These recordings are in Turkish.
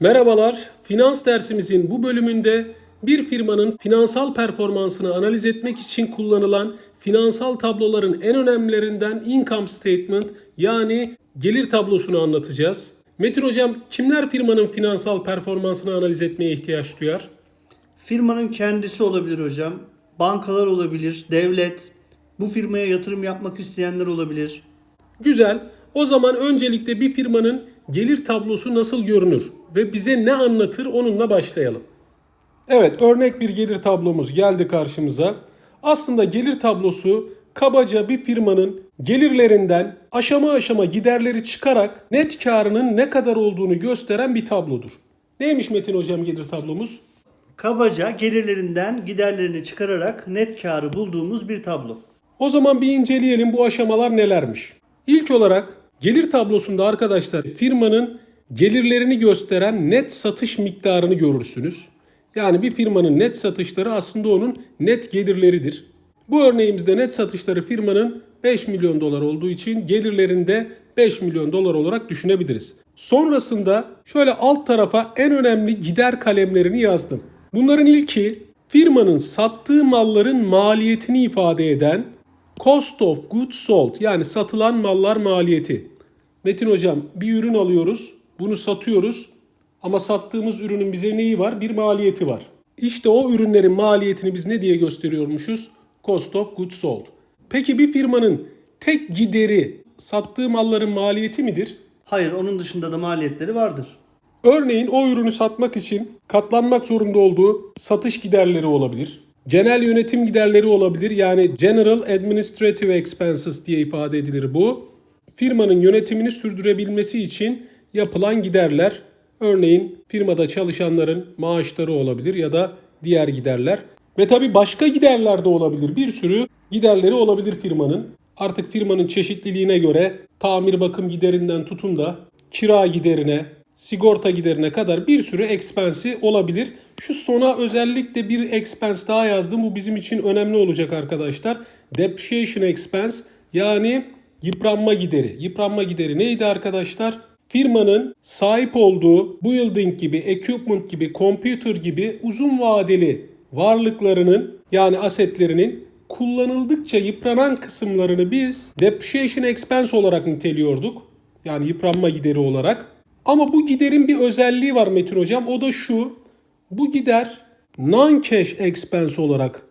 Merhabalar, finans dersimizin bu bölümünde bir firmanın finansal performansını analiz etmek için kullanılan finansal tabloların en önemlilerinden income statement yani gelir tablosunu anlatacağız. Metin hocam kimler firmanın finansal performansını analiz etmeye ihtiyaç duyar? Firmanın kendisi olabilir hocam. Bankalar olabilir, devlet, bu firmaya yatırım yapmak isteyenler olabilir. Güzel. O zaman öncelikle bir firmanın gelir tablosu nasıl görünür ve bize ne anlatır onunla başlayalım. Evet, örnek bir gelir tablomuz geldi karşımıza. Aslında gelir tablosu kabaca bir firmanın gelirlerinden aşama aşama giderleri çıkarak net karının ne kadar olduğunu gösteren bir tablodur. Neymiş Metin hocam gelir tablomuz? Kabaca gelirlerinden giderlerini çıkararak net karı bulduğumuz bir tablo. O zaman bir inceleyelim bu aşamalar nelermiş. İlk olarak gelir tablosunda arkadaşlar firmanın gelirlerini gösteren net satış miktarını görürsünüz. Yani bir firmanın net satışları aslında onun net gelirleridir. Bu örneğimizde net satışları firmanın 5 milyon dolar olduğu için gelirlerinde 5 milyon dolar olarak düşünebiliriz. Sonrasında şöyle alt tarafa en önemli gider kalemlerini yazdım. Bunların ilki firmanın sattığı malların maliyetini ifade eden Cost of Goods Sold yani satılan mallar maliyeti. Metin hocam bir ürün alıyoruz, bunu satıyoruz ama sattığımız ürünün bize neyi var? Bir maliyeti var. İşte o ürünlerin maliyetini biz ne diye gösteriyormuşuz? Cost of Goods Sold. Peki bir firmanın tek gideri sattığı malların maliyeti midir? Hayır, onun dışında da maliyetleri vardır. Örneğin o ürünü satmak için katlanmak zorunda olduğu satış giderleri olabilir. Genel yönetim giderleri olabilir. Yani General Administrative Expenses diye ifade edilir bu. Firmanın yönetimini sürdürebilmesi için yapılan giderler. Örneğin firmada çalışanların maaşları olabilir ya da diğer giderler. Ve tabi başka giderler de olabilir. Bir sürü giderleri olabilir firmanın. Artık firmanın çeşitliliğine göre tamir bakım giderinden tutun da kira giderine, sigorta giderine kadar bir sürü expense'i olabilir. Şu sona özellikle bir expense daha yazdım. Bu bizim için önemli olacak arkadaşlar. Depreciation expense yani yıpranma gideri. Yıpranma gideri neydi arkadaşlar? Firmanın sahip olduğu building gibi, equipment gibi, computer gibi uzun vadeli varlıklarının yani asetlerinin kullanıldıkça yıpranan kısımlarını biz depreciation expense olarak niteliyorduk. Yani yıpranma gideri olarak. Ama bu giderin bir özelliği var Metin Hocam. O da şu. Bu gider non-cash expense olarak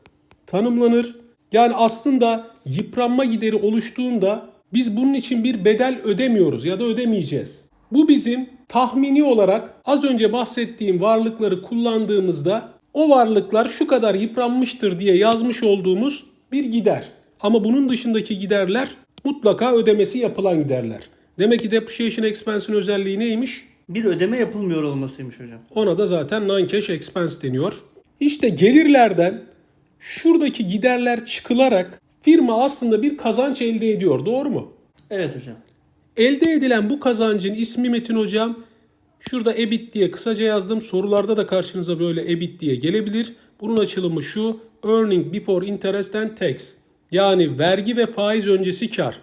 tanımlanır. Yani aslında yıpranma gideri oluştuğunda biz bunun için bir bedel ödemiyoruz ya da ödemeyeceğiz. Bu bizim tahmini olarak az önce bahsettiğim varlıkları kullandığımızda o varlıklar şu kadar yıpranmıştır diye yazmış olduğumuz bir gider. Ama bunun dışındaki giderler mutlaka ödemesi yapılan giderler. Demek ki depreciation expense'in özelliği neymiş? Bir ödeme yapılmıyor olmasıymış hocam. Ona da zaten non-cash expense deniyor. İşte gelirlerden şuradaki giderler çıkılarak firma aslında bir kazanç elde ediyor. Doğru mu? Evet hocam. Elde edilen bu kazancın ismi Metin Hocam. Şurada EBIT diye kısaca yazdım. Sorularda da karşınıza böyle EBIT diye gelebilir. Bunun açılımı şu. Earning before interest and tax. Yani vergi ve faiz öncesi kar.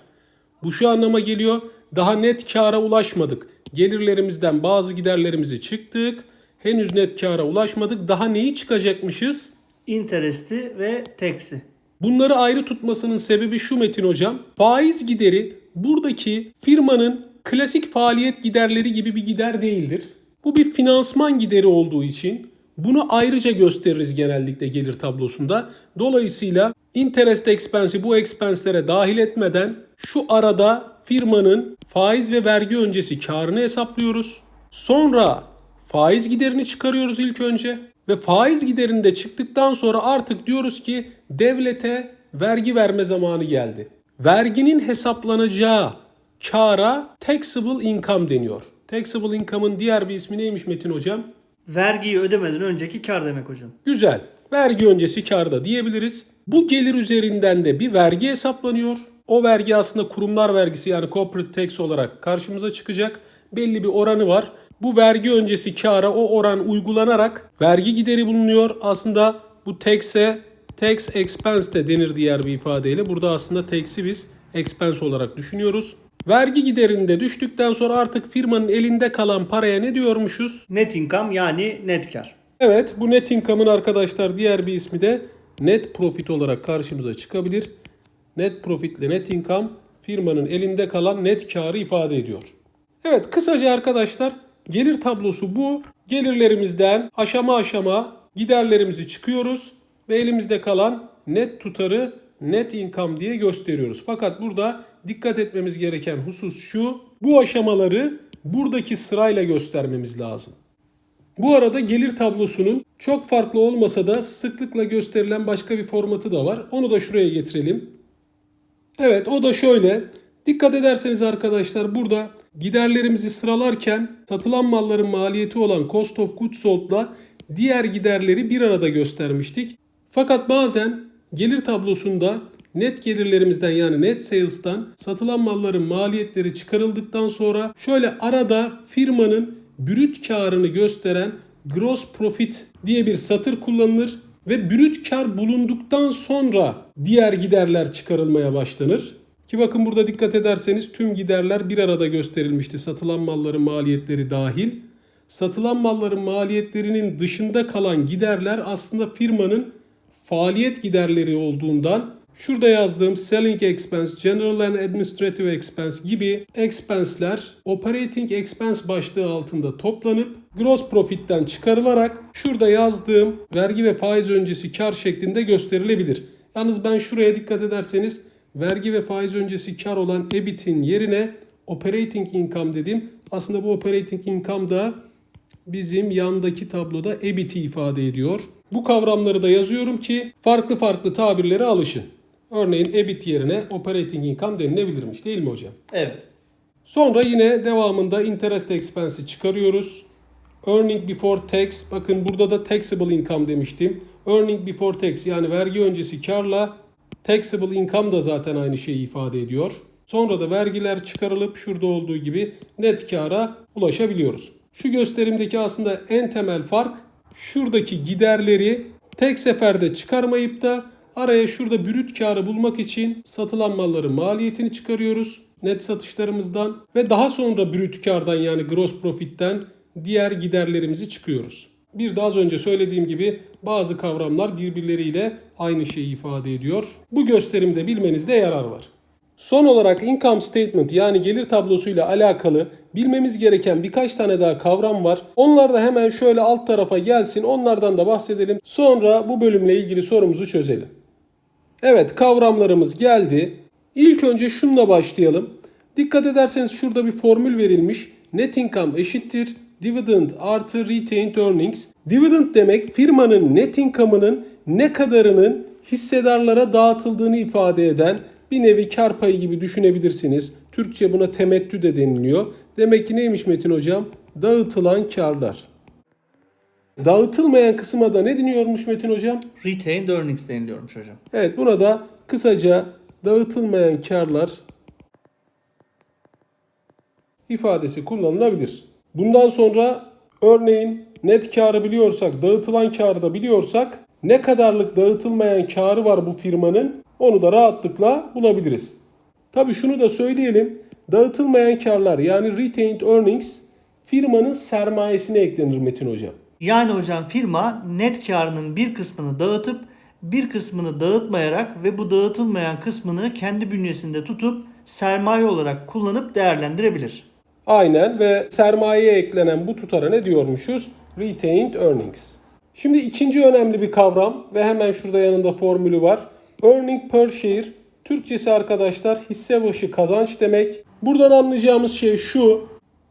Bu şu anlama geliyor. Daha net kara ulaşmadık. Gelirlerimizden bazı giderlerimizi çıktık. Henüz net kara ulaşmadık. Daha neyi çıkacakmışız? Interest'i ve tax'i. Bunları ayrı tutmasının sebebi şu Metin Hocam. Faiz gideri buradaki firmanın klasik faaliyet giderleri gibi bir gider değildir. Bu bir finansman gideri olduğu için bunu ayrıca gösteririz genellikle gelir tablosunda. Dolayısıyla interest expense'i bu expense'lere dahil etmeden şu arada firmanın faiz ve vergi öncesi karını hesaplıyoruz. Sonra faiz giderini çıkarıyoruz ilk önce ve faiz giderinde çıktıktan sonra artık diyoruz ki devlete vergi verme zamanı geldi. Verginin hesaplanacağı kara taxable income deniyor. Taxable income'ın diğer bir ismi neymiş Metin hocam? Vergiyi ödemeden önceki kar demek hocam. Güzel. Vergi öncesi karda diyebiliriz. Bu gelir üzerinden de bir vergi hesaplanıyor. O vergi aslında kurumlar vergisi yani corporate tax olarak karşımıza çıkacak. Belli bir oranı var. Bu vergi öncesi kara o oran uygulanarak vergi gideri bulunuyor. Aslında bu tax'e tax expense de denir diğer bir ifadeyle. Burada aslında tax'i biz expense olarak düşünüyoruz. Vergi giderinde düştükten sonra artık firmanın elinde kalan paraya ne diyormuşuz? Net income yani net kar. Evet bu net income'ın arkadaşlar diğer bir ismi de net profit olarak karşımıza çıkabilir. Net profit ile net income firmanın elinde kalan net karı ifade ediyor. Evet kısaca arkadaşlar gelir tablosu bu. Gelirlerimizden aşama aşama giderlerimizi çıkıyoruz ve elimizde kalan net tutarı net income diye gösteriyoruz. Fakat burada dikkat etmemiz gereken husus şu. Bu aşamaları buradaki sırayla göstermemiz lazım. Bu arada gelir tablosunun çok farklı olmasa da sıklıkla gösterilen başka bir formatı da var. Onu da şuraya getirelim. Evet o da şöyle. Dikkat ederseniz arkadaşlar burada giderlerimizi sıralarken satılan malların maliyeti olan cost of goods sold'la diğer giderleri bir arada göstermiştik. Fakat bazen gelir tablosunda net gelirlerimizden yani net sales'tan satılan malların maliyetleri çıkarıldıktan sonra şöyle arada firmanın brüt karını gösteren gross profit diye bir satır kullanılır ve brüt kar bulunduktan sonra diğer giderler çıkarılmaya başlanır. Ki bakın burada dikkat ederseniz tüm giderler bir arada gösterilmişti. Satılan malların maliyetleri dahil. Satılan malların maliyetlerinin dışında kalan giderler aslında firmanın faaliyet giderleri olduğundan şurada yazdığım selling expense, general and administrative expense gibi expense'ler operating expense başlığı altında toplanıp gross profit'ten çıkarılarak şurada yazdığım vergi ve faiz öncesi kar şeklinde gösterilebilir. Yalnız ben şuraya dikkat ederseniz vergi ve faiz öncesi kar olan EBIT'in yerine operating income dedim. Aslında bu operating income da bizim yandaki tabloda EBIT'i ifade ediyor. Bu kavramları da yazıyorum ki farklı farklı tabirlere alışın. Örneğin EBIT yerine operating income denilebilirmiş değil mi hocam? Evet. Sonra yine devamında interest expense'i çıkarıyoruz. Earning before tax. Bakın burada da taxable income demiştim. Earning before tax yani vergi öncesi karla taxable income da zaten aynı şeyi ifade ediyor. Sonra da vergiler çıkarılıp şurada olduğu gibi net kara ulaşabiliyoruz. Şu gösterimdeki aslında en temel fark şuradaki giderleri tek seferde çıkarmayıp da araya şurada brüt karı bulmak için satılan malların maliyetini çıkarıyoruz net satışlarımızdan ve daha sonra brüt kardan yani gross profit'ten diğer giderlerimizi çıkıyoruz. Bir de az önce söylediğim gibi bazı kavramlar birbirleriyle aynı şeyi ifade ediyor. Bu gösterimde bilmenizde yarar var. Son olarak income statement yani gelir tablosuyla alakalı bilmemiz gereken birkaç tane daha kavram var. Onlar da hemen şöyle alt tarafa gelsin. Onlardan da bahsedelim. Sonra bu bölümle ilgili sorumuzu çözelim. Evet kavramlarımız geldi. İlk önce şununla başlayalım. Dikkat ederseniz şurada bir formül verilmiş. Net income eşittir dividend artı retained earnings. Dividend demek firmanın net income'ının ne kadarının hissedarlara dağıtıldığını ifade eden bir nevi kar payı gibi düşünebilirsiniz. Türkçe buna temettü de deniliyor. Demek ki neymiş Metin hocam? Dağıtılan karlar. Dağıtılmayan kısma da ne deniyormuş Metin hocam? Retained earnings deniliyormuş hocam. Evet buna da kısaca dağıtılmayan karlar ifadesi kullanılabilir. Bundan sonra örneğin net karı biliyorsak, dağıtılan karı da biliyorsak ne kadarlık dağıtılmayan karı var bu firmanın onu da rahatlıkla bulabiliriz. Tabi şunu da söyleyelim. Dağıtılmayan karlar yani retained earnings firmanın sermayesine eklenir Metin hocam. Yani hocam firma net karının bir kısmını dağıtıp bir kısmını dağıtmayarak ve bu dağıtılmayan kısmını kendi bünyesinde tutup sermaye olarak kullanıp değerlendirebilir. Aynen ve sermayeye eklenen bu tutara ne diyormuşuz? Retained earnings. Şimdi ikinci önemli bir kavram ve hemen şurada yanında formülü var. Earning per share. Türkçesi arkadaşlar hisse başı kazanç demek. Buradan anlayacağımız şey şu.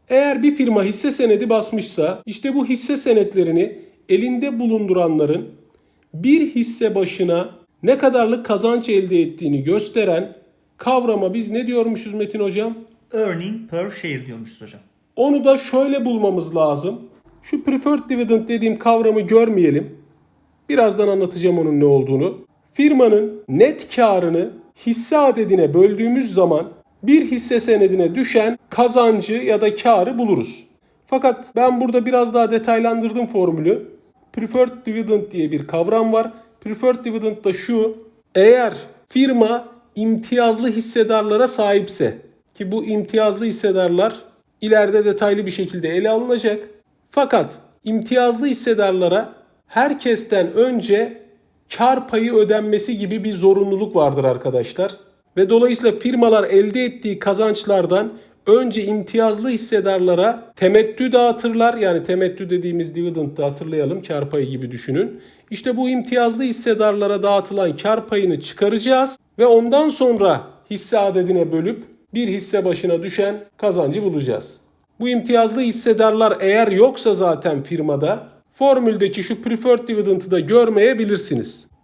Eğer bir firma hisse senedi basmışsa işte bu hisse senetlerini elinde bulunduranların bir hisse başına ne kadarlık kazanç elde ettiğini gösteren kavrama biz ne diyormuşuz Metin hocam? Earning per share diyormuşuz hocam. Onu da şöyle bulmamız lazım. Şu preferred dividend dediğim kavramı görmeyelim. Birazdan anlatacağım onun ne olduğunu. Firmanın net karını hisse adedine böldüğümüz zaman bir hisse senedine düşen kazancı ya da karı buluruz. Fakat ben burada biraz daha detaylandırdım formülü. Preferred dividend diye bir kavram var. Preferred dividend da şu. Eğer firma imtiyazlı hissedarlara sahipse ki bu imtiyazlı hissedarlar ileride detaylı bir şekilde ele alınacak. Fakat imtiyazlı hissedarlara herkesten önce kar payı ödenmesi gibi bir zorunluluk vardır arkadaşlar. Ve dolayısıyla firmalar elde ettiği kazançlardan önce imtiyazlı hissedarlara temettü dağıtırlar. Yani temettü dediğimiz dividend de hatırlayalım kar payı gibi düşünün. İşte bu imtiyazlı hissedarlara dağıtılan kar payını çıkaracağız ve ondan sonra hisse adedine bölüp bir hisse başına düşen kazancı bulacağız. Bu imtiyazlı hissedarlar eğer yoksa zaten firmada formüldeki şu preferred dividend'ı da görmeyebilirsiniz.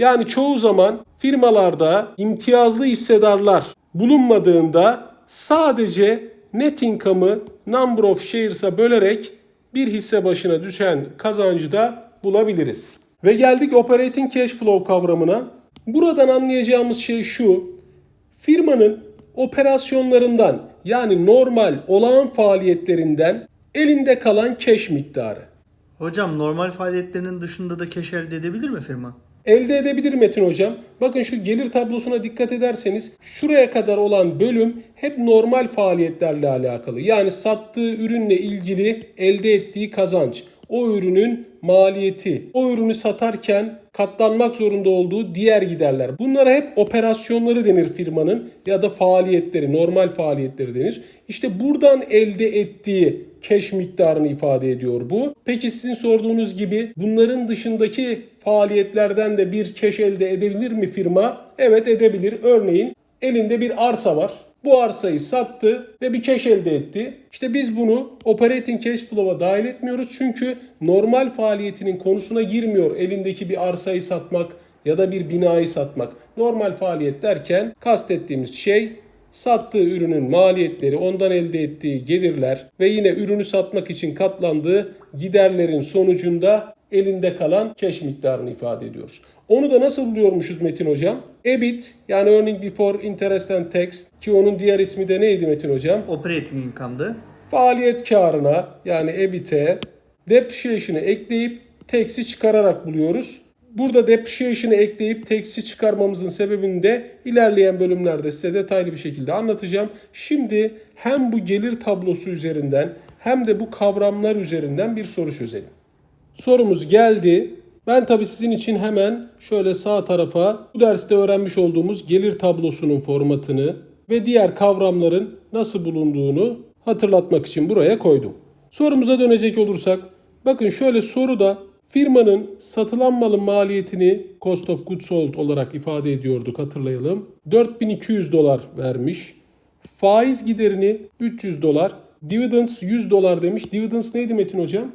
Yani çoğu zaman firmalarda imtiyazlı hissedarlar bulunmadığında sadece net income'ı number of shares'a bölerek bir hisse başına düşen kazancı da bulabiliriz. Ve geldik operating cash flow kavramına. Buradan anlayacağımız şey şu. Firmanın operasyonlarından yani normal olağan faaliyetlerinden elinde kalan cash miktarı. Hocam normal faaliyetlerinin dışında da keş elde edebilir mi firma? Elde edebilir Metin Hocam. Bakın şu gelir tablosuna dikkat ederseniz şuraya kadar olan bölüm hep normal faaliyetlerle alakalı. Yani sattığı ürünle ilgili elde ettiği kazanç, o ürünün maliyeti, o ürünü satarken katlanmak zorunda olduğu diğer giderler. Bunlara hep operasyonları denir firmanın ya da faaliyetleri, normal faaliyetleri denir. İşte buradan elde ettiği cash miktarını ifade ediyor bu. Peki sizin sorduğunuz gibi bunların dışındaki faaliyetlerden de bir cash elde edebilir mi firma? Evet edebilir. Örneğin elinde bir arsa var. Bu arsayı sattı ve bir cash elde etti. İşte biz bunu operating cash flow'a dahil etmiyoruz. Çünkü normal faaliyetinin konusuna girmiyor elindeki bir arsayı satmak ya da bir binayı satmak. Normal faaliyet derken kastettiğimiz şey sattığı ürünün maliyetleri, ondan elde ettiği gelirler ve yine ürünü satmak için katlandığı giderlerin sonucunda elinde kalan cash miktarını ifade ediyoruz. Onu da nasıl buluyormuşuz Metin Hocam? EBIT yani Earning Before Interest and Tax ki onun diğer ismi de neydi Metin Hocam? Operating income'dı. Faaliyet karına yani EBIT'e depreciation'ı ekleyip tax'i çıkararak buluyoruz. Burada depreciation'ı ekleyip tax'i çıkarmamızın sebebini de ilerleyen bölümlerde size detaylı bir şekilde anlatacağım. Şimdi hem bu gelir tablosu üzerinden hem de bu kavramlar üzerinden bir soru çözelim. Sorumuz geldi. Ben tabi sizin için hemen şöyle sağ tarafa bu derste öğrenmiş olduğumuz gelir tablosunun formatını ve diğer kavramların nasıl bulunduğunu hatırlatmak için buraya koydum. Sorumuza dönecek olursak bakın şöyle soruda firmanın satılan malın maliyetini cost of goods sold olarak ifade ediyorduk hatırlayalım. 4200 dolar vermiş. Faiz giderini 300 dolar. Dividends 100 dolar demiş. Dividends neydi Metin hocam?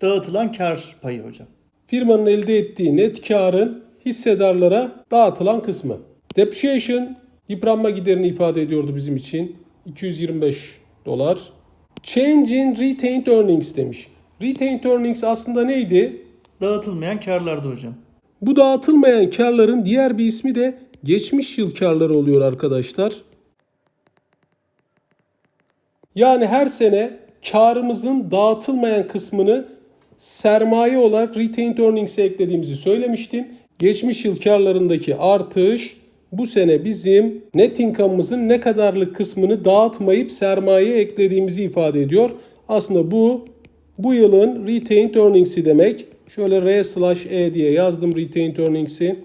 Dağıtılan kar payı hocam. firmanın elde ettiği net karın hissedarlara dağıtılan kısmı. Depreciation yıpranma giderini ifade ediyordu bizim için. 225 dolar. Change in retained earnings demiş. Retained earnings aslında neydi? Dağıtılmayan karlardı hocam. Bu dağıtılmayan karların diğer bir ismi de geçmiş yıl karları oluyor arkadaşlar. Yani her sene karımızın dağıtılmayan kısmını sermaye olarak retained earnings'e eklediğimizi söylemiştim. Geçmiş yıl karlarındaki artış bu sene bizim net income'ımızın ne kadarlık kısmını dağıtmayıp sermayeye eklediğimizi ifade ediyor. Aslında bu bu yılın retained earnings'i demek. Şöyle R slash E diye yazdım retained earnings'i.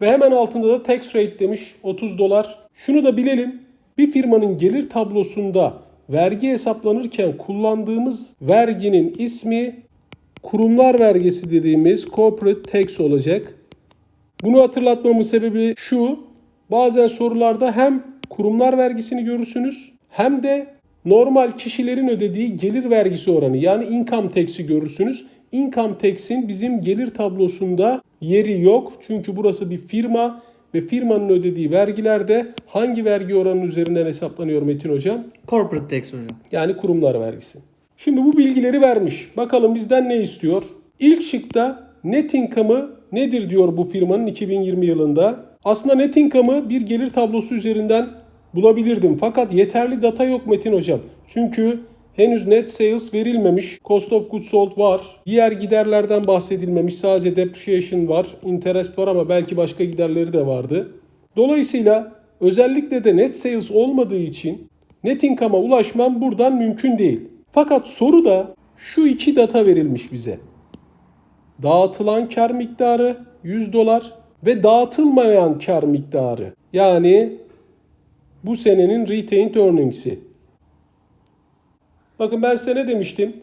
Ve hemen altında da tax rate demiş 30 dolar. Şunu da bilelim. Bir firmanın gelir tablosunda vergi hesaplanırken kullandığımız verginin ismi kurumlar vergisi dediğimiz corporate tax olacak. Bunu hatırlatmamın sebebi şu. Bazen sorularda hem kurumlar vergisini görürsünüz hem de normal kişilerin ödediği gelir vergisi oranı yani income tax'i görürsünüz. Income tax'in bizim gelir tablosunda yeri yok. Çünkü burası bir firma ve firmanın ödediği vergilerde hangi vergi oranının üzerinden hesaplanıyor Metin Hocam? Corporate tax hocam. Yani kurumlar vergisi. Şimdi bu bilgileri vermiş. Bakalım bizden ne istiyor? İlk şıkta net income'ı nedir diyor bu firmanın 2020 yılında. Aslında net income'ı bir gelir tablosu üzerinden bulabilirdim. Fakat yeterli data yok Metin Hocam. Çünkü henüz net sales verilmemiş. Cost of goods sold var. Diğer giderlerden bahsedilmemiş. Sadece depreciation var. Interest var ama belki başka giderleri de vardı. Dolayısıyla özellikle de net sales olmadığı için net income'a ulaşmam buradan mümkün değil. Fakat soruda şu iki data verilmiş bize. Dağıtılan kar miktarı 100 dolar ve dağıtılmayan kar miktarı. Yani bu senenin retained earnings'i. Bakın ben size ne demiştim?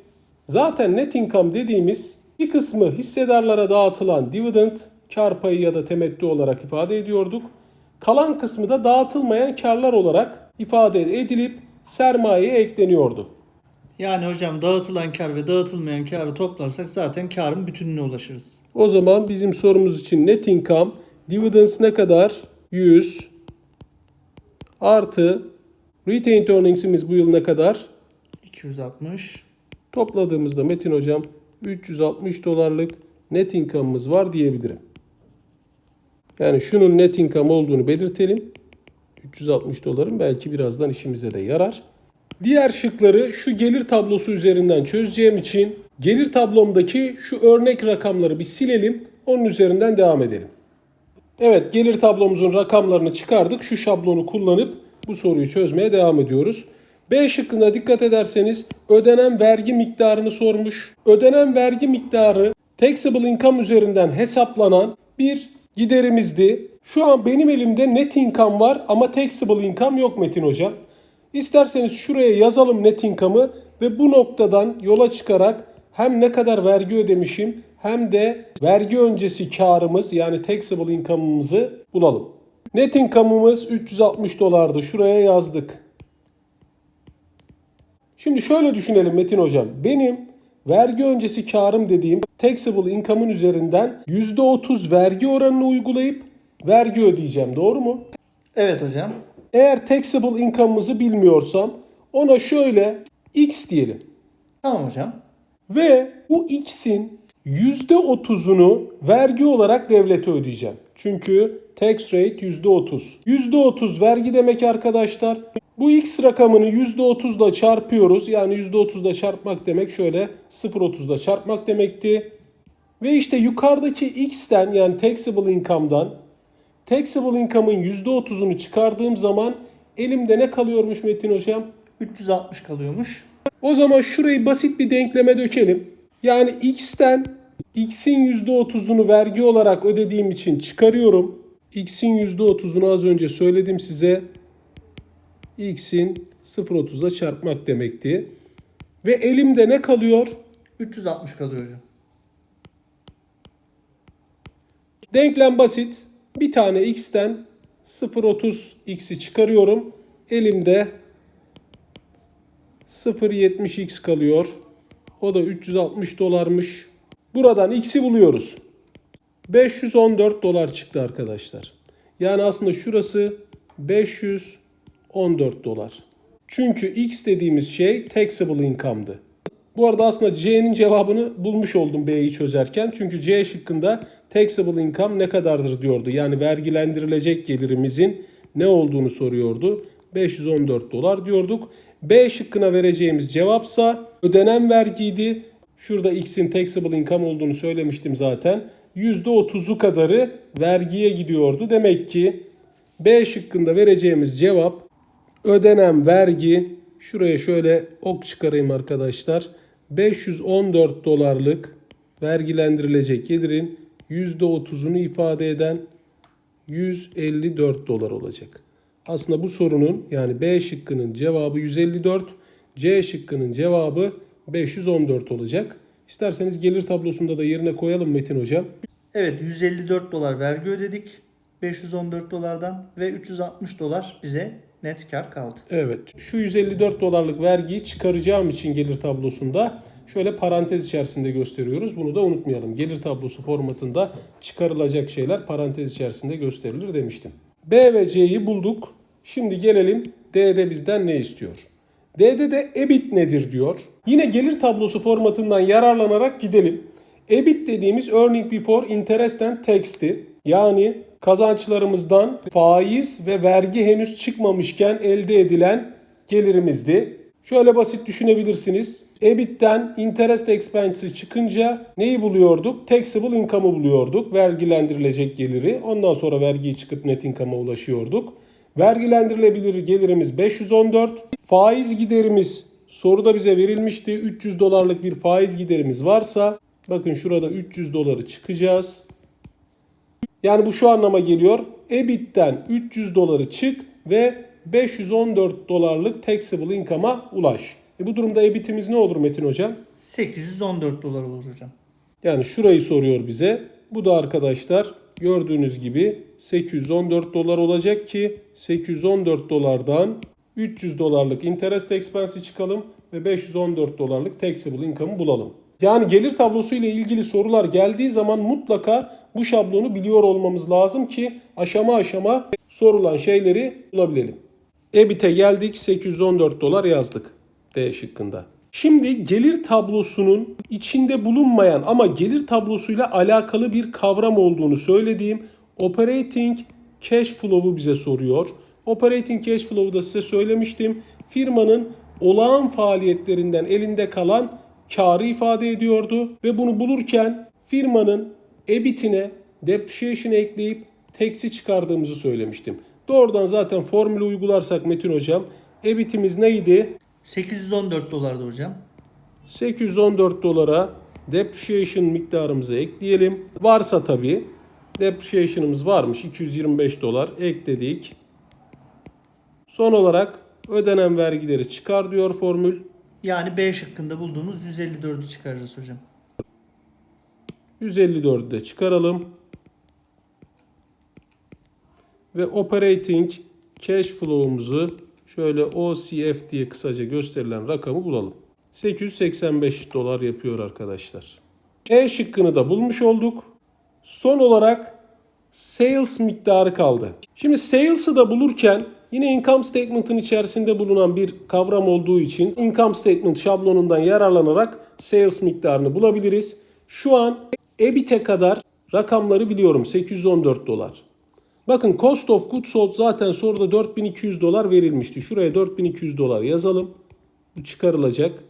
Zaten net income dediğimiz bir kısmı hissedarlara dağıtılan dividend, kar payı ya da temettü olarak ifade ediyorduk. Kalan kısmı da dağıtılmayan karlar olarak ifade edilip sermayeye ekleniyordu. Yani hocam dağıtılan kar ve dağıtılmayan karı toplarsak zaten karın bütününe ulaşırız. O zaman bizim sorumuz için net income dividends ne kadar? 100 artı retained earnings'imiz bu yıl ne kadar? 260. Topladığımızda Metin hocam 360 dolarlık net income'ımız var diyebilirim. Yani şunun net income olduğunu belirtelim. 360 doların belki birazdan işimize de yarar. Diğer şıkları şu gelir tablosu üzerinden çözeceğim için gelir tablomdaki şu örnek rakamları bir silelim. Onun üzerinden devam edelim. Evet gelir tablomuzun rakamlarını çıkardık. Şu şablonu kullanıp bu soruyu çözmeye devam ediyoruz. B şıkkında dikkat ederseniz ödenen vergi miktarını sormuş. Ödenen vergi miktarı taxable income üzerinden hesaplanan bir giderimizdi. Şu an benim elimde net income var ama taxable income yok Metin hocam. İsterseniz şuraya yazalım net income'ı ve bu noktadan yola çıkarak hem ne kadar vergi ödemişim hem de vergi öncesi karımız yani taxable income'ımızı bulalım. Net income'ımız 360 dolardı. Şuraya yazdık. Şimdi şöyle düşünelim Metin hocam. Benim vergi öncesi karım dediğim taxable income'ın üzerinden %30 vergi oranını uygulayıp vergi ödeyeceğim. Doğru mu? Evet hocam. Eğer taxable income'ımızı bilmiyorsam ona şöyle x diyelim. Tamam hocam. Ve bu x'in %30'unu vergi olarak devlete ödeyeceğim. Çünkü tax rate %30. %30 vergi demek arkadaşlar. Bu x rakamını %30 ile çarpıyoruz. Yani %30 ile çarpmak demek şöyle 0.30 ile çarpmak demekti. Ve işte yukarıdaki x'ten yani taxable income'dan taxable income'ın %30'unu çıkardığım zaman elimde ne kalıyormuş Metin hocam? 360 kalıyormuş. O zaman şurayı basit bir denkleme dökelim. Yani x'ten x'in %30'unu vergi olarak ödediğim için çıkarıyorum. x'in %30'unu az önce söyledim size. X'in 0.30 ile çarpmak demekti. Ve elimde ne kalıyor? 360 kalıyor hocam. Denklem basit. Bir tane x'ten 0.30 x'i çıkarıyorum. Elimde 0.70x kalıyor. O da 360 dolarmış. Buradan x'i buluyoruz. 514 dolar çıktı arkadaşlar. Yani aslında şurası 514 dolar. Çünkü x dediğimiz şey taxable income'dı. Bu arada aslında C'nin cevabını bulmuş oldum B'yi çözerken. Çünkü C şıkkında taxable income ne kadardır diyordu. Yani vergilendirilecek gelirimizin ne olduğunu soruyordu. 514 dolar diyorduk. B şıkkına vereceğimiz cevapsa ödenen vergiydi. Şurada X'in taxable income olduğunu söylemiştim zaten. %30'u kadarı vergiye gidiyordu. Demek ki B şıkkında vereceğimiz cevap ödenen vergi şuraya şöyle ok çıkarayım arkadaşlar. 514 dolarlık vergilendirilecek gelirin %30'unu ifade eden 154 dolar olacak. Aslında bu sorunun yani B şıkkının cevabı 154, C şıkkının cevabı 514 olacak. İsterseniz gelir tablosunda da yerine koyalım Metin hocam. Evet 154 dolar vergi ödedik. 514 dolardan ve 360 dolar bize net kar kaldı. Evet. Şu 154 dolarlık vergiyi çıkaracağım için gelir tablosunda şöyle parantez içerisinde gösteriyoruz. Bunu da unutmayalım. Gelir tablosu formatında çıkarılacak şeyler parantez içerisinde gösterilir demiştim. B ve C'yi bulduk. Şimdi gelelim D'de bizden ne istiyor? D'de de EBIT nedir diyor. Yine gelir tablosu formatından yararlanarak gidelim. EBIT dediğimiz Earning Before Interest and Tax'ti. Yani kazançlarımızdan faiz ve vergi henüz çıkmamışken elde edilen gelirimizdi. Şöyle basit düşünebilirsiniz. EBIT'ten interest expense'i çıkınca neyi buluyorduk? Taxable income'ı buluyorduk. Vergilendirilecek geliri. Ondan sonra vergiyi çıkıp net income'a ulaşıyorduk. Vergilendirilebilir gelirimiz 514. Faiz giderimiz soruda bize verilmişti. 300 dolarlık bir faiz giderimiz varsa bakın şurada 300 doları çıkacağız. Yani bu şu anlama geliyor. EBIT'ten 300 doları çık ve 514 dolarlık taxable income'a ulaş. E bu durumda EBIT'imiz ne olur Metin Hocam? 814 dolar olur hocam. Yani şurayı soruyor bize. Bu da arkadaşlar gördüğünüz gibi 814 dolar olacak ki 814 dolardan 300 dolarlık interest expense'i çıkalım ve 514 dolarlık taxable income'ı bulalım. Yani gelir tablosu ile ilgili sorular geldiği zaman mutlaka bu şablonu biliyor olmamız lazım ki aşama aşama sorulan şeyleri bulabilelim. EBIT'e geldik 814 dolar yazdık D şıkkında. Şimdi gelir tablosunun içinde bulunmayan ama gelir tablosuyla alakalı bir kavram olduğunu söylediğim operating cash flow'u bize soruyor. Operating cash flow'u da size söylemiştim. Firmanın olağan faaliyetlerinden elinde kalan karı ifade ediyordu ve bunu bulurken firmanın EBIT'ine depreciation ekleyip tax'i çıkardığımızı söylemiştim. Doğrudan zaten formülü uygularsak Metin hocam EBIT'imiz neydi? 814 dolardı hocam. 814 dolara depreciation miktarımızı ekleyelim. Varsa tabi depreciation'ımız varmış 225 dolar ekledik. Son olarak ödenen vergileri çıkar diyor formül. Yani B şıkkında bulduğumuz 154'ü çıkaracağız hocam. 154'ü de çıkaralım. Ve operating cash flow'umuzu şöyle OCF diye kısaca gösterilen rakamı bulalım. 885 dolar yapıyor arkadaşlar. E şıkkını da bulmuş olduk. Son olarak sales miktarı kaldı. Şimdi sales'ı da bulurken yine income statement'ın içerisinde bulunan bir kavram olduğu için income statement şablonundan yararlanarak sales miktarını bulabiliriz. Şu an EBIT'e kadar rakamları biliyorum 814 dolar. Bakın cost of goods sold zaten soruda 4200 dolar verilmişti. Şuraya 4200 dolar yazalım. Bu çıkarılacak.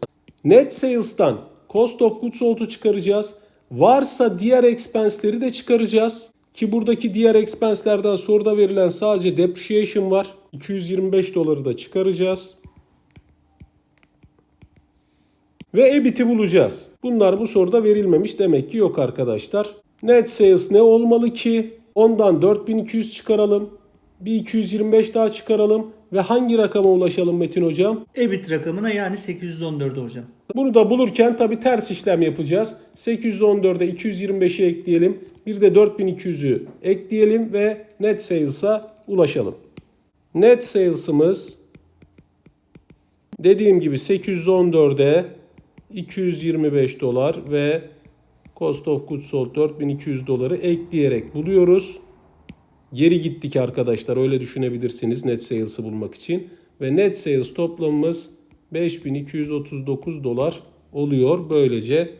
Net sales'tan cost of goods sold'u çıkaracağız. Varsa diğer expense'leri de çıkaracağız. Ki buradaki diğer expense'lerden soruda verilen sadece depreciation var. 225 doları da çıkaracağız. Ve EBIT'i bulacağız. Bunlar bu soruda verilmemiş demek ki yok arkadaşlar. Net sales ne olmalı ki? Ondan 4200 çıkaralım. Bir 225 daha çıkaralım. Ve hangi rakama ulaşalım Metin hocam? EBIT rakamına yani 814 hocam. Bunu da bulurken tabi ters işlem yapacağız. 814'e 225'i ekleyelim. Bir de 4200'ü ekleyelim ve net sales'a ulaşalım. Net sales'ımız dediğim gibi 814'e 225 dolar ve cost of goods sold 4200 doları ekleyerek buluyoruz. Geri gittik arkadaşlar öyle düşünebilirsiniz net sales'ı bulmak için. Ve net sales toplamımız 5239 dolar oluyor. Böylece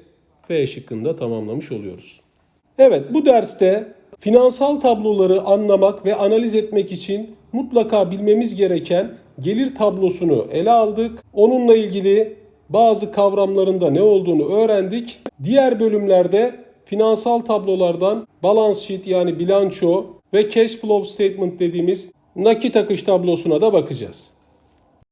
F şıkkında tamamlamış oluyoruz. Evet bu derste finansal tabloları anlamak ve analiz etmek için mutlaka bilmemiz gereken gelir tablosunu ele aldık. Onunla ilgili bazı kavramlarında ne olduğunu öğrendik. Diğer bölümlerde finansal tablolardan balance sheet yani bilanço ve cash flow statement dediğimiz nakit akış tablosuna da bakacağız.